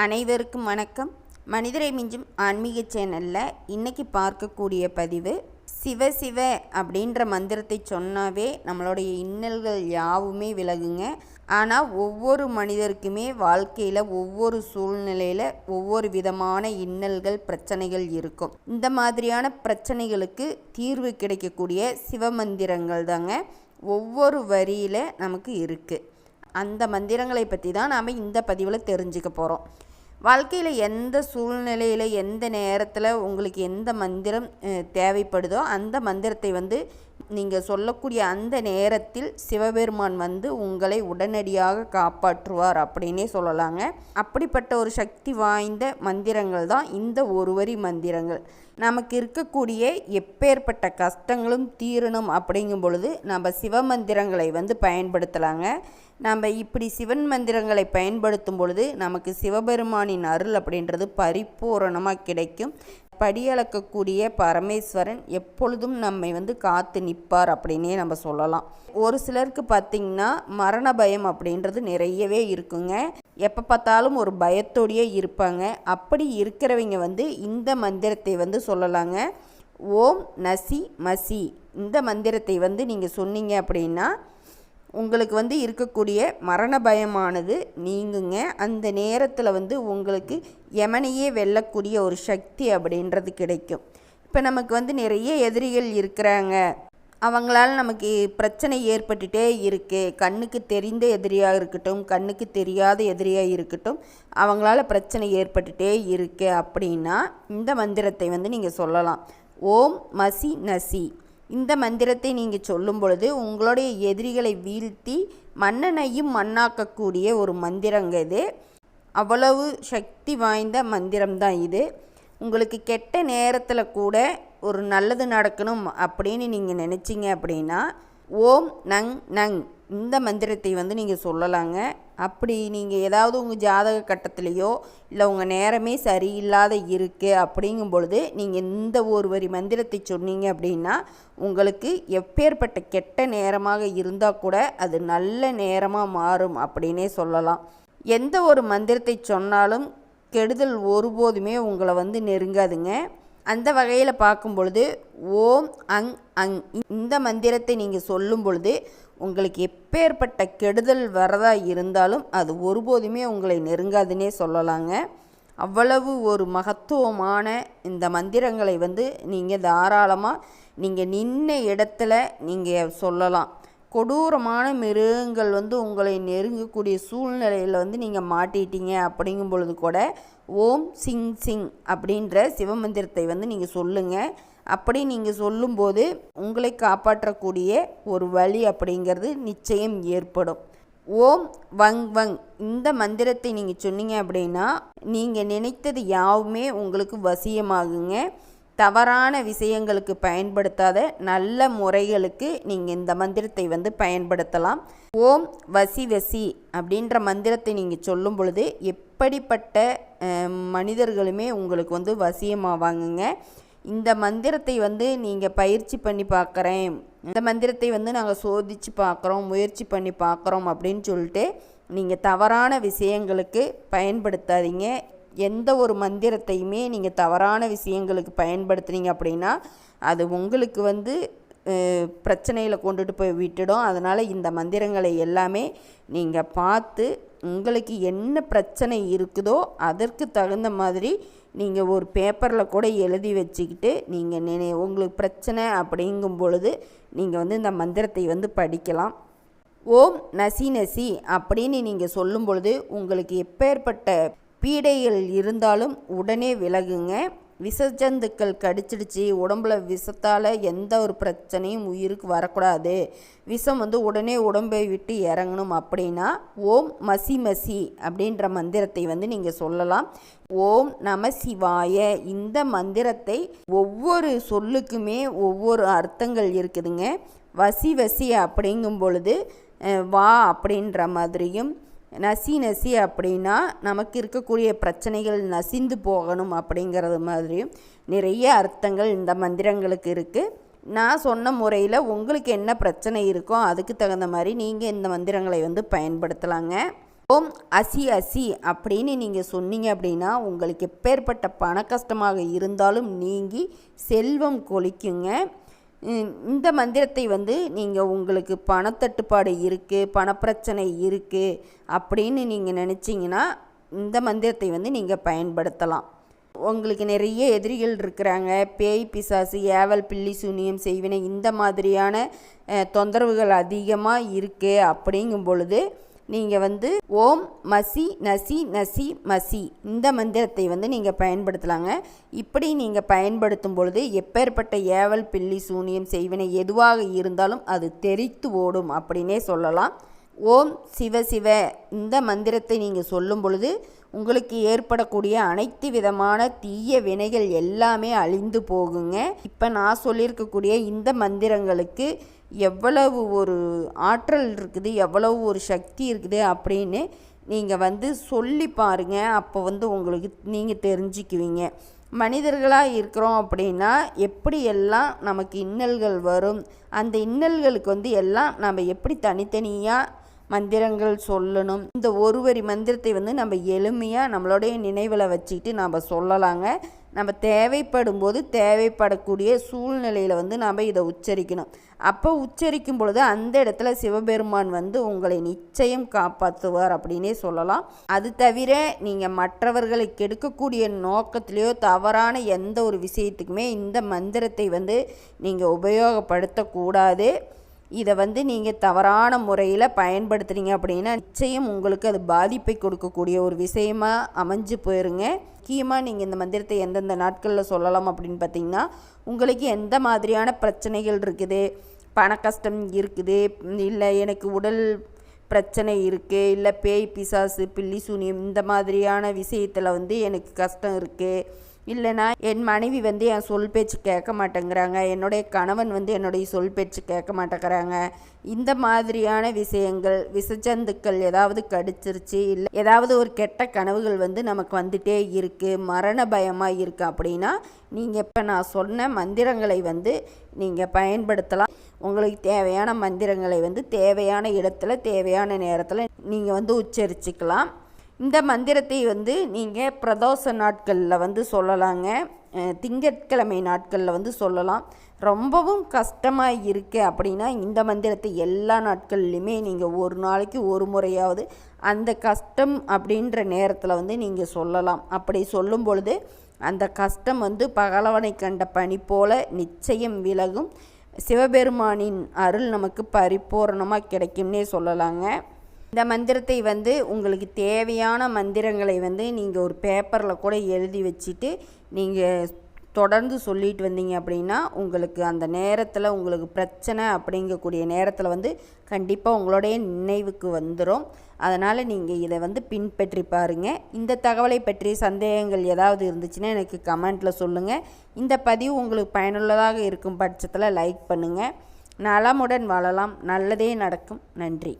அனைவருக்கும் வணக்கம். மனிதரை மிஞ்சும் ஆன்மீக சேனலில் இன்றைக்கி பார்க்கக்கூடிய பதிவு சிவ சிவ அப்படின்ற மந்திரத்தை சொன்னாவே நம்மளுடைய இன்னல்கள் யாவுமே விலகுங்க. ஆனால் ஒவ்வொரு மனிதருக்குமே வாழ்க்கையில் ஒவ்வொரு சூழ்நிலையில் ஒவ்வொரு விதமான இன்னல்கள் பிரச்சனைகள் இருக்கும். இந்த மாதிரியான பிரச்சனைகளுக்கு தீர்வு கிடைக்கக்கூடிய சிவ மந்திரங்கள் தாங்க ஒவ்வொரு வரியில் நமக்கு இருக்குது அந்த மந்திரங்களை பற்றி தான் நாம் இந்த பதிவில் தெரிஞ்சுக்க போகிறோம் வாழ்க்கையில் எந்த சூழ்நிலையில் எந்த நேரத்தில் உங்களுக்கு எந்த மந்திரம் தேவைப்படுதோ அந்த மந்திரத்தை வந்து நீங்கள் சொல்லக்கூடிய அந்த நேரத்தில் சிவபெருமான் வந்து உங்களை உடனடியாக காப்பாற்றுவார் அப்படின்னே சொல்லலாங்க. அப்படிப்பட்ட ஒரு சக்தி வாய்ந்த மந்திரங்கள் தான் இந்த ஒருவரி மந்திரங்கள். நமக்கு இருக்கக்கூடிய எப்பேற்பட்ட கஷ்டங்களும் தீரணும் அப்படிங்கும் பொழுது நம்ம சிவமந்திரங்களை வந்து பயன்படுத்தலாங்க. நம்ம இப்படி சிவன் மந்திரங்களை பயன்படுத்தும் பொழுது நமக்கு சிவபெருமானின் அருள் அப்படின்றது பரிபூரணமாக கிடைக்கும். படியளக்கக்கூடிய பரமேஸ்வரன் எப்பொழுதும் நம்மை வந்து காத்து நிற்பார் அப்படின்னே நம்ம சொல்லலாம். ஒரு சிலருக்கு பார்த்திங்கன்னா மரண பயம் அப்படின்றது நிறையவே இருக்குங்க. எப்போ பார்த்தாலும் ஒரு பயத்தோடையே இருப்பாங்க. அப்படி இருக்கிறவங்க வந்து இந்த மந்திரத்தை வந்து சொல்லலாங்க. ஓம் நசி மசி. இந்த மந்திரத்தை வந்து நீங்கள் சொன்னீங்க அப்படின்னா உங்களுக்கு வந்து இருக்கக்கூடிய மரண பயமானது நீங்குங்க. அந்த நேரத்தில் வந்து உங்களுக்கு யமனையே வெல்லக்கூடிய ஒரு சக்தி அப்படின்றது கிடைக்கும். இப்போ நமக்கு வந்து நிறைய எதிரிகள் இருக்கிறாங்க. அவங்களால நமக்கு பிரச்சனை ஏற்பட்டுட்டே இருக்குது கண்ணுக்கு தெரிந்த எதிரியாக இருக்கட்டும் கண்ணுக்கு தெரியாத எதிரியாக இருக்கட்டும் அவங்களால பிரச்சனை ஏற்பட்டுட்டே இருக்குது அப்படின்னா இந்த மந்திரத்தை வந்து நீங்கள் சொல்லலாம். ஓம் மசி நசி. இந்த மந்திரத்தை நீங்கள் சொல்லும் பொழுது உங்களுடைய எதிரிகளை வீழ்த்தி மன்னனையும் மண்ணாக்கக்கூடிய ஒரு மந்திரங்க இது. அவ்வளவு சக்தி வாய்ந்த மந்திரம்தான் இது. உங்களுக்கு கெட்ட நேரத்தில் கூட ஒரு நல்லது நடக்கணும் அப்படின்னு நீங்கள் நினச்சிங்க அப்படின்னா ஓம் நங் நங் இந்த மந்திரத்தை வந்து நீங்கள் சொல்லலாங்க. அப்படி நீங்கள் ஏதாவது உங்கள் ஜாதக கட்டத்திலேயோ இல்லை உங்கள் நேரமே சரியில்லாத இருக்குது அப்படிங்கும் பொழுது நீங்கள் இந்த ஒரு வரி மந்திரத்தை சொன்னீங்க அப்படின்னா உங்களுக்கு எப்பேற்பட்ட கெட்ட நேரமாக இருந்தால் கூட அது நல்ல நேரமாக மாறும் அப்படின்னே சொல்லலாம். எந்த ஒரு மந்திரத்தை சொன்னாலும் கெடுதல் ஒருபோதுமே உங்களை வந்து நெருங்காதுங்க. அந்த வகையில் பார்க்கும் பொழுது ஓம் அங் அங். இந்த மந்திரத்தை நீங்கள் சொல்லும் பொழுது உங்களுக்கு எப்பேற்பட்ட கெடுதல் வரதா இருந்தாலும் அது ஒருபோதுமே உங்களை நெருங்காதுன்னே சொல்லலாங்க. அவ்வளவு ஒரு மகத்துவமான இந்த மந்திரங்களை வந்து நீங்கள் தாராளமாக நீங்கள் நின்ன இடத்துல நீங்கள் சொல்லலாம். கொடூரமான மிருகங்கள் வந்து உங்களை நெருங்கக்கூடிய சூழ்நிலையில் வந்து நீங்கள் மாட்டிட்டீங்க அப்படிங்கும் பொழுது கூட ஓம் சிங் சிங் அப்படின்ற சிவமந்திரத்தை வந்து நீங்கள் சொல்லுங்கள் அப்படி நீங்கள் சொல்லும்போது உங்களை காப்பாற்றக்கூடிய ஒரு வழி அப்படிங்கிறது நிச்சயம் ஏற்படும். ஓம் வங் வங் இந்த மந்திரத்தை நீங்கள் சொன்னீங்க அப்படின்னா நீங்கள் நினைத்தது யாவுமே உங்களுக்கு வசியமாகுங்க. தவறான விஷயங்களுக்கு பயன்படுத்தாத நல்ல முறைகளுக்கு நீங்கள் இந்த மந்திரத்தை வந்து பயன்படுத்தலாம். ஓம் வசி வசி அப்படின்ற மந்திரத்தை நீங்கள் சொல்லும் பொழுது எப்படிப்பட்ட மனிதர்களுமே உங்களுக்கு வந்து வசியமாவாங்கங்க. இந்த மந்திரத்தை வந்து நீங்கள் பயிற்சி பண்ணி பார்க்குறேன் இந்த மந்திரத்தை வந்து நாங்கள் சோதித்து பார்க்குறோம் முயற்சி பண்ணி பார்க்குறோம் அப்படின்னு சொல்லிட்டு நீங்கள் தவறான விஷயங்களுக்கு பயன்படுத்தாதீங்க. எந்த ஒரு மந்திரத்தையுமே நீங்கள் தவறான விஷயங்களுக்கு பயன்படுத்துனீங்க அப்படின்னா அது உங்களுக்கு வந்து பிரச்சனையில் கொண்டுட்டு போய் விட்டுடும். அதனால் இந்த மந்திரங்களை எல்லாமே நீங்கள் பார்த்து உங்களுக்கு என்ன பிரச்சனை இருக்குதோ அதற்கு தகுந்த மாதிரி நீங்கள் ஒரு பேப்பரில் கூட எழுதி வச்சுக்கிட்டு நீங்கள் நினை உங்களுக்கு பிரச்சனை அப்படிங்கும் பொழுது நீங்கள் வந்து இந்த மந்திரத்தை வந்து படிக்கலாம். ஓம் நசி நசி அப்படின்னு நீங்கள் சொல்லும் பொழுது உங்களுக்கு எப்பேற்பட்ட பீடைகள் இருந்தாலும் உடனே விலகுங்க. விஷஜந்துக்கள் கடிச்சிடுச்சு. உடம்புல விஷத்தால் எந்த ஒரு பிரச்சனையும் உயிருக்கு வரக்கூடாது. விஷம் வந்து உடனே உடம்பை விட்டு இறங்கணும் அப்படின்னா ஓம் மசி மசி அப்படின்ற மந்திரத்தை வந்து நீங்கள் சொல்லலாம். ஓம் நம சிவாய. இந்த மந்திரத்தை ஒவ்வொரு சொல்லுக்குமே ஒவ்வொரு அர்த்தங்கள் இருக்குதுங்க. வசி வசி அப்படிங்கும் பொழுது வா அப்படின்ற மாதிரியும் நசி நசி அப்படின்னா நமக்கு இருக்கக்கூடிய பிரச்சனைகள் நசிந்து போகணும் அப்படிங்கிறது மாதிரியும் நிறைய அர்த்தங்கள் இந்த மந்திரங்களுக்கு இருக்குது நான் சொன்ன முறையில் உங்களுக்கு என்ன பிரச்சனை இருக்கோ அதுக்கு தகுந்த மாதிரி நீங்கள் இந்த மந்திரங்களை வந்து பயன்படுத்தலாங்க. ஓம் அசி அசி அப்படின்னு நீங்கள் சொன்னீங்க அப்படின்னா உங்களுக்கு எப்பேற்பட்ட பண கஷ்டமாக இருந்தாலும் நீங்கி செல்வம் கொலிக்குங்க இந்த மந்திரத்தை வந்து நீங்கள் உங்களுக்கு பணத்தட்டுப்பாடு இருக்குது பணப்பிரச்சனை இருக்குது அப்படின்னு நீங்கள் நினச்சிங்கன்னா இந்த மந்திரத்தை வந்து நீங்கள் பயன்படுத்தலாம். உங்களுக்கு நிறைய எதிரிகள் இருக்கிறாங்க. பேய் பிசாசு ஏவல் பில்லி சூனியம் செய்வினை இந்த மாதிரியான தொந்தரவுகள் அதிகமாக இருக்குது அப்படிங்கும் பொழுது நீங்கள் வந்து ஓம் மசி நசி நசி மசி. இந்த மந்திரத்தை வந்து நீங்கள் பயன்படுத்தலாங்க. இப்படி நீங்கள் பயன்படுத்தும் பொழுது எப்பேற்பட்ட ஏவல் பில்லி சூனியம் செய்வினை எதுவாக இருந்தாலும் அது தெரித்து ஓடும் அப்படின்னே சொல்லலாம். ஓம் சிவ சிவ. இந்த மந்திரத்தை நீங்கள் சொல்லும் பொழுது உங்களுக்கு ஏற்படக்கூடிய அனைத்து விதமான தீய வினைகள் எல்லாமே அழிந்து போகுங்க. இப்போ நான் சொல்லியிருக்கக்கூடிய இந்த மந்திரங்களுக்கு எவ்வளவு ஒரு ஆற்றல் இருக்குது எவ்வளவு ஒரு சக்தி இருக்குது அப்படின்னு நீங்கள் வந்து சொல்லி பாருங்கள் அப்போ வந்து உங்களுக்கு நீங்கள் தெரிஞ்சுக்குவீங்க. மனிதர்களாக இருக்கிறோம் அப்படின்னா எப்படி எல்லாம் நமக்கு இன்னல்கள் வரும்? அந்த இன்னல்களுக்கு வந்து எல்லாம் நம்ம எப்படி தனித்தனியாக மந்திரங்கள் சொல்லணும். இந்த ஒரு வரி மந்திரத்தை வந்து நம்ம எளிமையாக நம்மளுடைய நினைவில் வச்சுக்கிட்டு நம்ம சொல்லலாங்க. நம்ம தேவைப்படும் போது தேவைப்படக்கூடிய சூழ்நிலையில் வந்து நாம் இதை உச்சரிக்கணும். அப்போ உச்சரிக்கும் பொழுது அந்த இடத்துல சிவபெருமான் வந்து உங்களை நிச்சயம் காப்பாற்றுவார் அப்படின்னே சொல்லலாம். அது தவிர நீங்கள் மற்றவர்களை கெடுக்கக்கூடிய நோக்கத்திலேயோ தவறான எந்த ஒரு விஷயத்துக்குமே இந்த மந்திரத்தை வந்து நீங்கள் உபயோகப்படுத்தக்கூடாது. இதை வந்து நீங்கள் தவறான முறையில் பயன்படுத்துகிறீங்க அப்படின்னா நிச்சயம் உங்களுக்கு அது பாதிப்பை கொடுக்கக்கூடிய ஒரு விஷயமா அமைஞ்சு போயிருங்க. முக்கியமாக நீங்கள் இந்த மந்திரத்தை எந்தெந்த நாட்களில் சொல்லலாம் அப்படின்னு பார்த்தீங்கன்னா உங்களுக்கு எந்த மாதிரியான பிரச்சனைகள் இருக்குது? பண கஷ்டம் இருக்குது இல்லை எனக்கு உடல் பிரச்சனை இருக்குது இல்லை பேய் பிசாசு பில்லி சூனியம் இந்த மாதிரியான விஷயத்தில் வந்து எனக்கு கஷ்டம் இருக்குது இல்லைனா என் மனைவி வந்து என் சொல் பேச்சு கேட்க மாட்டேங்கிறாங்க. என்னுடைய கணவன் வந்து என்னுடைய சொல் பேச்சு கேட்க மாட்டேங்கிறாங்க. இந்த மாதிரியான விஷயங்கள் விஷஜந்துக்கள் ஏதாவது கடிச்சிருச்சு இல்லை ஏதாவது ஒரு கெட்ட கனவுகள் வந்து நமக்கு வந்துட்டே இருக்குது மரண பயமாக இருக்குது அப்படின்னா நீங்கள் இப்போ நான் சொன்ன மந்திரங்களை வந்து நீங்கள் பயன்படுத்தலாம். உங்களுக்கு தேவையான மந்திரங்களை வந்து தேவையான இடத்துல தேவையான நேரத்தில் நீங்கள் வந்து உச்சரிச்சுக்கலாம். இந்த மந்திரத்தை வந்து நீங்கள் பிரதோஷ நாட்களில் வந்து சொல்லலாங்க. திங்கட்கிழமை நாட்களில் வந்து சொல்லலாம். ரொம்பவும் கஷ்டமாக இருக்குது அப்படின்னா இந்த மந்திரத்தை எல்லா நாட்கள்லையுமே நீங்கள் ஒரு நாளைக்கு ஒரு முறையாவது அந்த கஷ்டம் அப்படின்ற நேரத்தில் வந்து நீங்கள் சொல்லலாம். அப்படி சொல்லும் பொழுது அந்த கஷ்டம் வந்து பகலவனை கண்ட பனி போல நிச்சயம் விலகும். சிவபெருமானின் அருள் நமக்கு பரிபூரணமாக கிடைக்கும்னே சொல்லலாங்க. இந்த மந்திரத்தை வந்து உங்களுக்கு தேவையான மந்திரங்களை வந்து நீங்கள் ஒரு பேப்பரில் கூட எழுதி வச்சுட்டு நீங்கள் தொடர்ந்து சொல்லிட்டு வந்தீங்க அப்படின்னா உங்களுக்கு அந்த நேரத்தில் உங்களுக்கு பிரச்சனை அப்படிங்கக்கூடிய நேரத்தில் வந்து கண்டிப்பாக உங்களுடைய நினைவுக்கு வந்துடும் அதனால் நீங்கள் இதை வந்து பின்பற்றி பாருங்கள் இந்த தகவலை பற்றிய சந்தேகங்கள் ஏதாவது இருந்துச்சுன்னா எனக்கு கமெண்ட்டில் சொல்லுங்கள் இந்த பதிவு உங்களுக்கு பயனுள்ளதாக இருக்கும் பட்சத்தில் லைக் பண்ணுங்கள் நலமுடன் வாழலாம். நல்லதே நடக்கும். நன்றி.